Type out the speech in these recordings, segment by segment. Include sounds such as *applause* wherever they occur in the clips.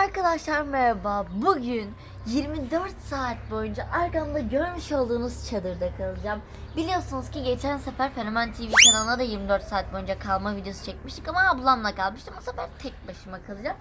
Arkadaşlar merhaba. Bugün 24 saat boyunca arkamda görmüş olduğunuz çadırda kalacağım. Biliyorsunuz ki geçen sefer Fenomen TV kanalına da 24 saat boyunca kalma videosu çekmiştik ama ablamla kalmıştım. Bu sefer tek başıma kalacağım.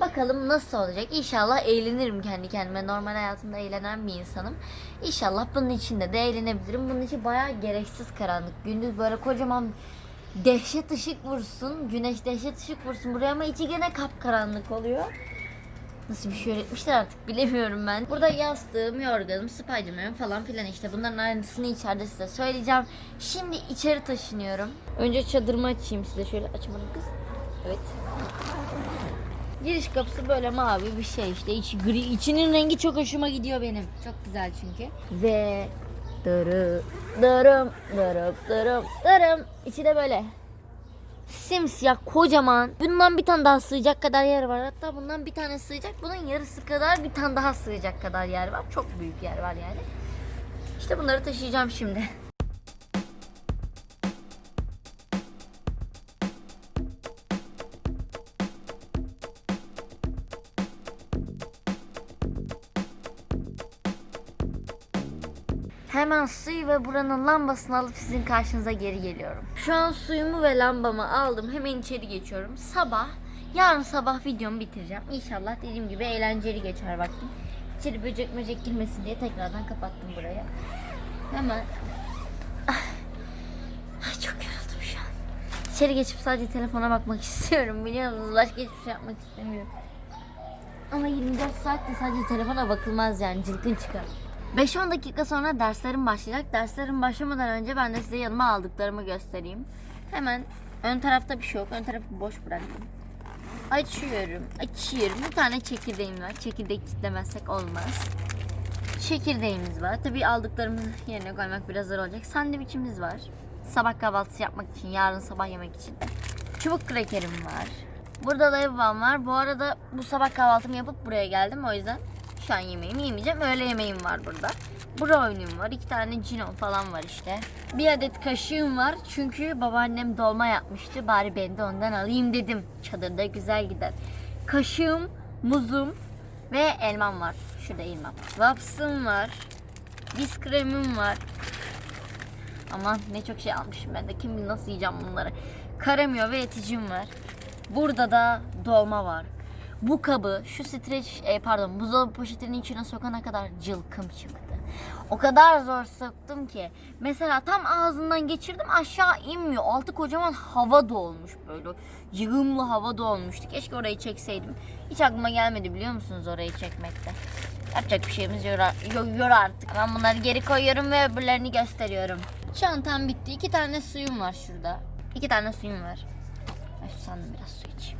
Bakalım nasıl olacak. İnşallah eğlenirim kendi kendime. Normal hayatımda eğlenen bir insanım. İnşallah bunun içinde de eğlenebilirim. Bunun için bayağı gereksiz karanlık. Gündüz böyle kocaman dehşet ışık vursun. Güneş dehşet ışık vursun buraya ama içi gene kapkaranlık oluyor. Nasıl bir şey öğretmişler artık bilemiyorum ben. Burada yastığım, yorganım, Spiderman falan filan işte bunların ayrıntısını içeride size söyleyeceğim. Şimdi içeri taşınıyorum. Önce çadırımı açayım size şöyle açmadım kız. Evet. Giriş kapısı böyle mavi bir şey işte içi gri. İçinin rengi çok hoşuma gidiyor benim. Çok güzel çünkü. Ve dırı dırım dırım dırım dırım. İçi de böyle simsiyah kocaman. Bundan bir tane daha sığacak kadar yer var. Hatta bundan bir tane sığacak. Bunun yarısı kadar bir tane daha sığacak kadar yer var. Çok büyük yer var yani. İşte bunları taşıyacağım şimdi. Hemen suyu ve buranın lambasını alıp sizin karşınıza geri geliyorum. Şu an suyumu ve lambamı aldım. Hemen içeri geçiyorum. Sabah, yarın sabah videomu bitireceğim. İnşallah dediğim gibi eğlenceli geçer vaktim. İçeri böcek böcek girmesin diye tekrardan kapattım burayı. Hemen... Ah. Ay çok yoruldum şu an. İçeri geçip sadece telefona bakmak *laughs* istiyorum biliyor musunuz? Başka hiçbir şey yapmak istemiyorum. Ama 24 saatte sadece telefona bakılmaz yani cılkın çıkar. 5-10 dakika sonra derslerim başlayacak. Derslerim başlamadan önce ben de size yanıma aldıklarımı göstereyim. Hemen ön tarafta bir şey yok. Ön tarafı boş bıraktım. Açıyorum, açıyorum. Bir tane çekirdeğim var. Çekirdek kitlemezsek olmaz. Çekirdeğimiz var. Tabii aldıklarımızı yerine koymak biraz zor olacak. Sandviçimiz var. Sabah kahvaltısı yapmak için, yarın sabah yemek için. Çubuk krakerim var. Burada lavabom var. Bu arada bu sabah kahvaltımı yapıp buraya geldim. O yüzden an yemeğimi yemeyeceğim. Öğle yemeğim var burada. Brownie'm var. iki tane cinon falan var işte. Bir adet kaşığım var. Çünkü babaannem dolma yapmıştı. Bari ben de ondan alayım dedim. Çadırda güzel gider. Kaşığım, muzum ve elmam var. Şurada elmam. Vapsım var. Kremim var. Aman ne çok şey almışım ben de. Kim bilir nasıl yiyeceğim bunları. Karamio ve eticim var. Burada da dolma var. Bu kabı şu streç e, pardon buzdolabı poşetinin içine sokana kadar cılkım çıktı. O kadar zor soktum ki. Mesela tam ağzından geçirdim aşağı inmiyor. Altı kocaman hava dolmuş böyle. Yığımlı hava dolmuştu. Keşke orayı çekseydim. Hiç aklıma gelmedi biliyor musunuz orayı çekmekte. Yapacak bir şeyimiz yok, yok, artık. Ben bunları geri koyuyorum ve öbürlerini gösteriyorum. Çantam bitti. İki tane suyum var şurada. İki tane suyum var. Ay susadım biraz su içeyim.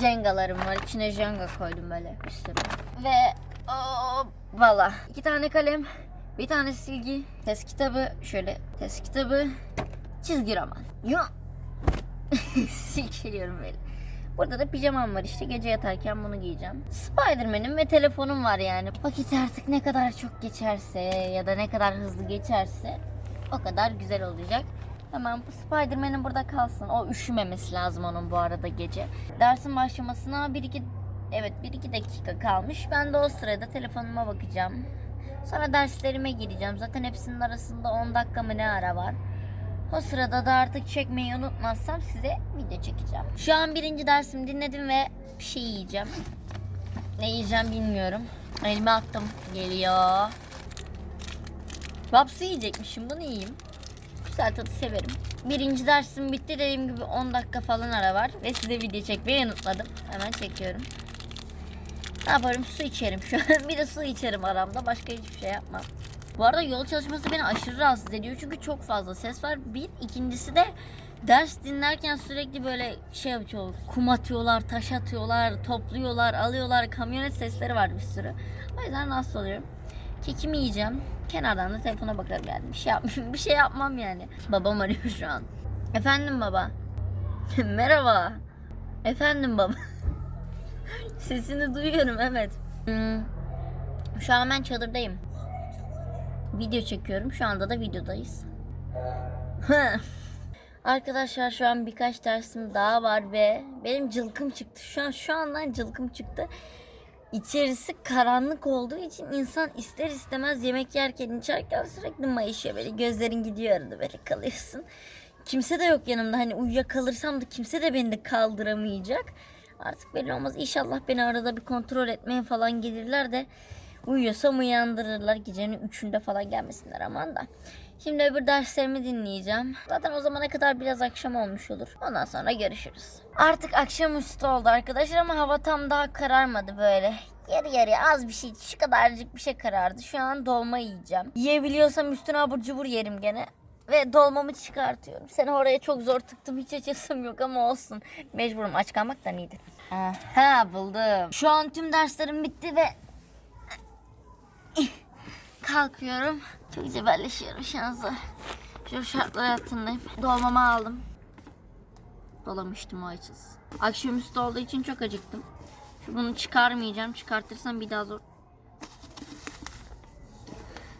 Jengalarım var. İçine jenga koydum böyle bir. Ve o valla iki tane kalem, bir tane silgi, test kitabı şöyle test kitabı, çizgi roman. Yo. *laughs* Silkeliyorum böyle. Burada da pijamam var işte gece yatarken bunu giyeceğim. Spiderman'im ve telefonum var yani. Vakit artık ne kadar çok geçerse ya da ne kadar hızlı geçerse o kadar güzel olacak. Hemen bu Spiderman'in burada kalsın. O üşümemesi lazım onun bu arada gece. Dersin başlamasına 1-2 evet 1-2 dakika kalmış. Ben de o sırada telefonuma bakacağım. Sonra derslerime gireceğim. Zaten hepsinin arasında 10 dakika mı ne ara var. O sırada da artık çekmeyi unutmazsam size video çekeceğim. Şu an birinci dersimi dinledim ve bir şey yiyeceğim. Ne yiyeceğim bilmiyorum. Elime attım. Geliyor. Babsı yiyecekmişim. Bunu yiyeyim. Tadı severim. Birinci dersim bitti dediğim gibi 10 dakika falan ara var. Ve size video çekmeyi unutmadım. Hemen çekiyorum. Ne yaparım? Su içerim şu an. *laughs* bir de su içerim aramda. Başka hiçbir şey yapmam. Bu arada yol çalışması beni aşırı rahatsız ediyor. Çünkü çok fazla ses var. Bir. ikincisi de ders dinlerken sürekli böyle şey yapıyor. Kum atıyorlar, taş atıyorlar, topluyorlar, alıyorlar. Kamyonet sesleri var bir sürü. O yüzden rahatsız oluyorum. Kekimi yiyeceğim. Kenardan da telefona bakarım yani. Bir şey yapmam, *laughs* bir şey yapmam yani. Babam arıyor şu an. Efendim baba. *laughs* Merhaba. Efendim baba. *laughs* Sesini duyuyorum evet. Hmm. Şu an ben çadırdayım. Video çekiyorum. Şu anda da videodayız. Arkadaşlar şu an birkaç dersim daha var ve benim cılkım çıktı. Şu an şu andan cılkım çıktı. İçerisi karanlık olduğu için insan ister istemez yemek yerken içerken sürekli mayışıyor. Böyle gözlerin gidiyor arada böyle kalıyorsun. Kimse de yok yanımda. Hani uyuyakalırsam da kimse de beni de kaldıramayacak. Artık belli olmaz. İnşallah beni arada bir kontrol etmeye falan gelirler de uyuyorsam uyandırırlar. Gecenin üçünde falan gelmesinler aman da. Şimdi öbür derslerimi dinleyeceğim. Zaten o zamana kadar biraz akşam olmuş olur. Ondan sonra görüşürüz. Artık akşamüstü oldu arkadaşlar ama hava tam daha kararmadı böyle. Yarı yarıya az bir şey, şu kadarcık bir şey karardı. Şu an dolma yiyeceğim. Yiyebiliyorsam üstüne abur cubur yerim gene. Ve dolmamı çıkartıyorum. Seni oraya çok zor tıktım. Hiç açasım yok ama olsun. Mecburum aç kalmaktan iyidir. Aha buldum. Şu an tüm derslerim bitti ve kalkıyorum. Çok cebelleşiyorum zor. Şu şartlar altındayım. Dolmamı aldım. Dolamıştım o açız. Akşamüstü olduğu için çok acıktım. Şu bunu çıkarmayacağım. Çıkartırsam bir daha zor.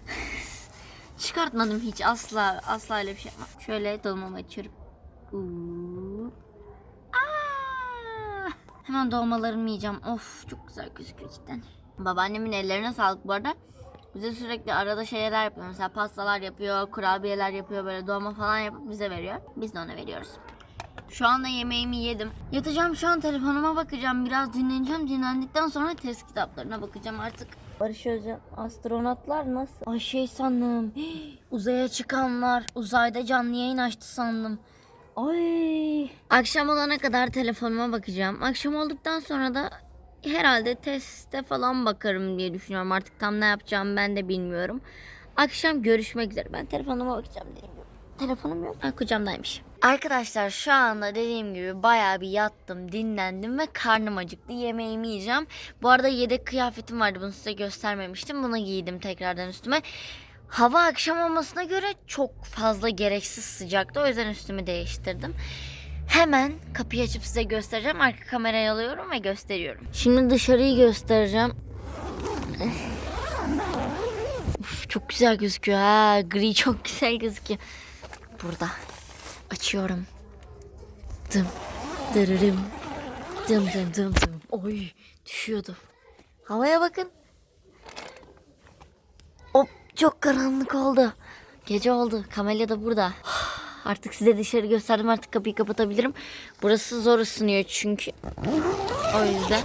*laughs* Çıkartmadım hiç asla asla öyle bir şey yapmam. Şöyle dolmamı açıyorum. Hemen dolmalarımı yiyeceğim. Of çok güzel gözüküyor cidden. Babaannemin ellerine sağlık bu arada. Bize sürekli arada şeyler yapıyor. Mesela pastalar yapıyor, kurabiyeler yapıyor, böyle dolma falan yapıp bize veriyor. Biz de ona veriyoruz. Şu anda yemeğimi yedim. Yatacağım şu an telefonuma bakacağım. Biraz dinleneceğim. Dinlendikten sonra test kitaplarına bakacağım artık. Barış Özcan, astronotlar nasıl? Ay şey sandım. *gasps* Uzaya çıkanlar, uzayda canlı yayın açtı sandım. Ay. Akşam olana kadar telefonuma bakacağım. Akşam olduktan sonra da herhalde teste falan bakarım diye düşünüyorum. Artık tam ne yapacağım ben de bilmiyorum. Akşam görüşmek üzere. Ben telefonuma bakacağım dediğim gibi. Telefonum yok. Ha, kucamdaymış. Arkadaşlar şu anda dediğim gibi bayağı bir yattım, dinlendim ve karnım acıktı. Yemeğimi yiyeceğim. Bu arada yedek kıyafetim vardı. Bunu size göstermemiştim. Bunu giydim tekrardan üstüme. Hava akşam olmasına göre çok fazla gereksiz sıcaktı. O yüzden üstümü değiştirdim. Hemen kapıyı açıp size göstereceğim. Arka kamerayı alıyorum ve gösteriyorum. Şimdi dışarıyı göstereceğim. Uf, çok güzel gözüküyor ha. Gri çok güzel gözüküyor. Burada. Açıyorum. Dım. Dırırım. Dım dım dım dım. Oy düşüyordu. Havaya bakın. Hop çok karanlık oldu. Gece oldu. Kamelya da burada. Artık size dışarı gösterdim. Artık kapıyı kapatabilirim. Burası zor ısınıyor çünkü. O yüzden.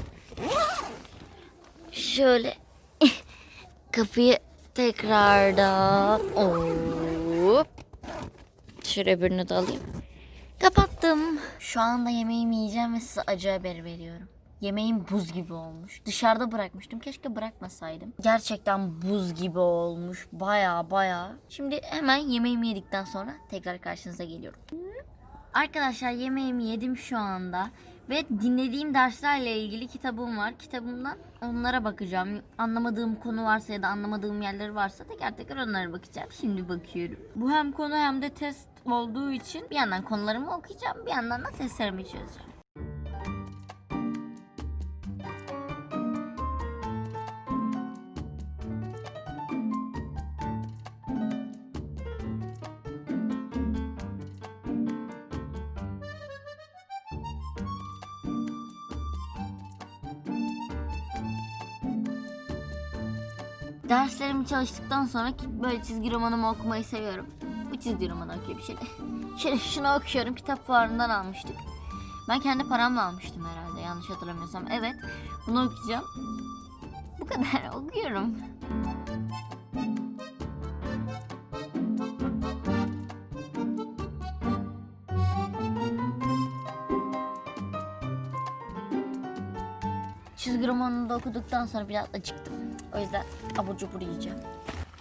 Şöyle *laughs* kapıyı tekrardan hop. Şöyle öbürünü de alayım. Kapattım. Şu anda yemeğimi yiyeceğim ve size acı haber veriyorum. Yemeğim buz gibi olmuş. Dışarıda bırakmıştım. Keşke bırakmasaydım. Gerçekten buz gibi olmuş. Baya baya. Şimdi hemen yemeğimi yedikten sonra tekrar karşınıza geliyorum. Arkadaşlar yemeğimi yedim şu anda. Ve dinlediğim derslerle ilgili kitabım var. Kitabımdan onlara bakacağım. Anlamadığım konu varsa ya da anlamadığım yerleri varsa teker teker onlara bakacağım. Şimdi bakıyorum. Bu hem konu hem de test olduğu için bir yandan konularımı okuyacağım. Bir yandan da testlerimi çözeceğim. Çalıştıktan sonra ki böyle çizgi romanımı okumayı seviyorum. Bu çizgi romanı okuyorum şöyle. *laughs* Şöyle şunu okuyorum. Kitap fuarından almıştık. Ben kendi paramla almıştım herhalde yanlış hatırlamıyorsam. Evet bunu okuyacağım. Bu kadar *laughs* okuyorum. Çizgi romanını da okuduktan sonra biraz acıktım. O yüzden abur cubur yiyeceğim.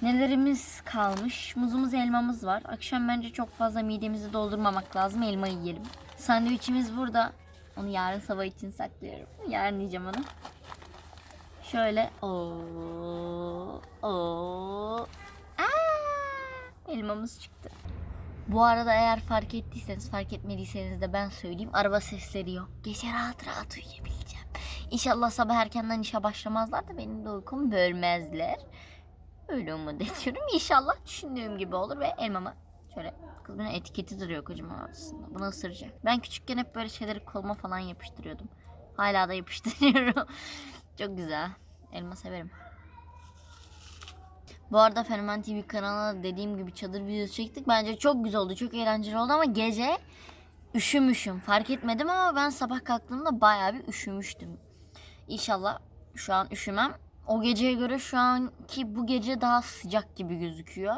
Nelerimiz kalmış? Muzumuz, elmamız var. Akşam bence çok fazla midemizi doldurmamak lazım. Elma yiyelim. Sandviçimiz burada. Onu yarın sabah için saklıyorum. Yarın yiyeceğim onu. Şöyle. Aa, elmamız çıktı. Bu arada eğer fark ettiyseniz, fark etmediyseniz de ben söyleyeyim. Araba sesleri yok. Gece rahat rahat uyuyabileceğim. İnşallah sabah erkenden işe başlamazlar da benim de uykumu bölmezler. Öyle umut *laughs* ediyorum. İnşallah düşündüğüm gibi olur ve elmamı Şöyle kız bunun etiketi duruyor kocaman ortasında. Bunu ısıracak. Ben küçükken hep böyle şeyleri koluma falan yapıştırıyordum. Hala da yapıştırıyorum. *laughs* Çok güzel. Elma severim. Bu arada Fenomen TV kanalına dediğim gibi çadır videosu çektik. Bence çok güzel oldu. Çok eğlenceli oldu ama gece üşümüşüm. Fark etmedim ama ben sabah kalktığımda bayağı bir üşümüştüm. İnşallah şu an üşümem. O geceye göre şu anki bu gece daha sıcak gibi gözüküyor.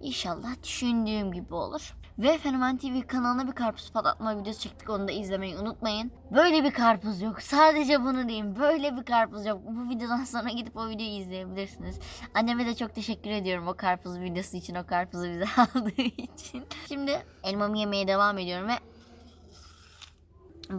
İnşallah düşündüğüm gibi olur. Ve Fenomen TV kanalına bir karpuz patlatma videosu çektik. Onu da izlemeyi unutmayın. Böyle bir karpuz yok. Sadece bunu diyeyim. Böyle bir karpuz yok. Bu videodan sonra gidip o videoyu izleyebilirsiniz. Anneme de çok teşekkür ediyorum o karpuz videosu için. O karpuzu bize *laughs* aldığı için. Şimdi elmamı yemeye devam ediyorum ve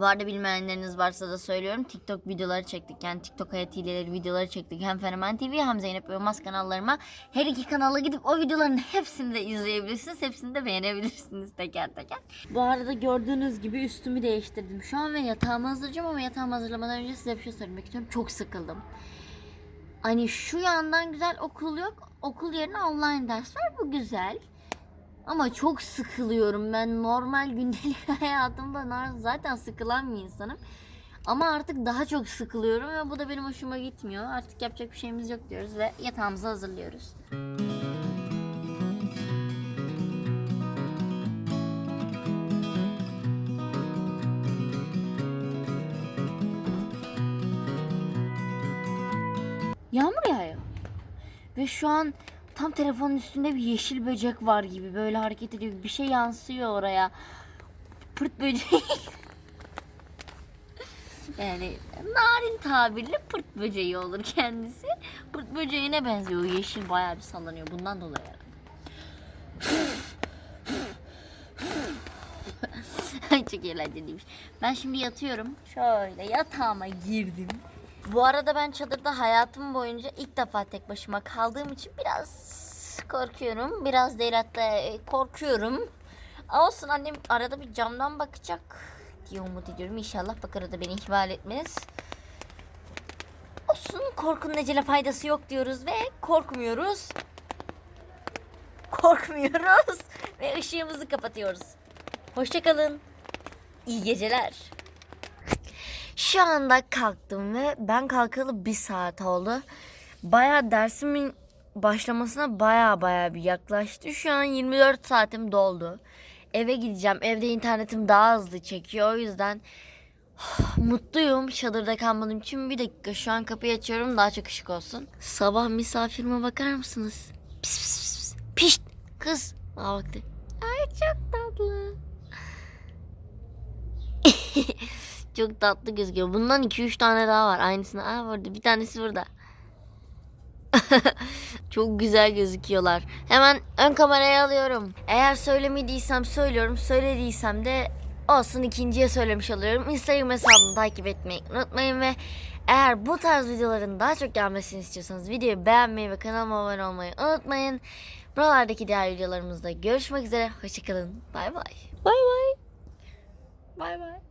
bu arada bilmeyenleriniz varsa da söylüyorum. TikTok videoları çektik. Yani TikTok hayat hileleri videoları çektik. Hem Fenomen TV hem Zeynep Yılmaz kanallarıma. Her iki kanala gidip o videoların hepsini de izleyebilirsiniz. Hepsini de beğenebilirsiniz teker teker. Bu arada gördüğünüz gibi üstümü değiştirdim. Şu an ve yatağımı hazırlayacağım ama yatağımı hazırlamadan önce size bir şey söylemek istiyorum. Çok sıkıldım. Hani şu yandan güzel okul yok. Okul yerine online ders var. Bu güzel. Ama çok sıkılıyorum ben normal gündelik *laughs* hayatımda zaten sıkılan bir insanım. Ama artık daha çok sıkılıyorum ve bu da benim hoşuma gitmiyor. Artık yapacak bir şeyimiz yok diyoruz ve yatağımızı hazırlıyoruz. Yağmur yağıyor. Ve şu an tam telefonun üstünde bir yeşil böcek var gibi böyle hareket ediyor. Bir şey yansıyor oraya. Pırt böceği. *laughs* yani narin tabirle pırt böceği olur kendisi. Pırt böceğine benziyor. Yeşil bayağı bir sallanıyor. Bundan dolayı *laughs* çok eğlenceliymiş. Ben şimdi yatıyorum. Şöyle yatağıma girdim. Bu arada ben çadırda hayatım boyunca ilk defa tek başıma kaldığım için biraz korkuyorum. Biraz değil hatta e, korkuyorum. Olsun annem arada bir camdan bakacak diye umut ediyorum. İnşallah bakar da beni ihmal etmez. Olsun korkunun ecele faydası yok diyoruz ve korkmuyoruz. Korkmuyoruz *laughs* ve ışığımızı kapatıyoruz. Hoşçakalın. İyi geceler. Şu anda kalktım ve ben kalkalı bir saat oldu. Baya dersimin başlamasına baya baya bir yaklaştı. Şu an 24 saatim doldu. Eve gideceğim. Evde internetim daha hızlı çekiyor. O yüzden *sighs* mutluyum çadırda kalmadığım için. Bir dakika şu an kapıyı açıyorum daha çok ışık olsun. Sabah misafirime bakar mısınız? Pis pis pis. Pişt kız. Aa baktı. Ay çok tatlı. *laughs* Çok tatlı gözüküyor. Bundan 2-3 tane daha var. Aynısını. Aa burada bir tanesi burada. *laughs* Çok güzel gözüküyorlar. Hemen ön kameraya alıyorum. Eğer söylemediysem söylüyorum. Söylediysem de olsun ikinciye söylemiş oluyorum. Instagram hesabımı takip etmeyi unutmayın ve eğer bu tarz videoların daha çok gelmesini istiyorsanız videoyu beğenmeyi ve kanalıma abone olmayı unutmayın. Buralardaki diğer videolarımızda görüşmek üzere. Hoşçakalın. Bay bay. Bay bay. Bay bay.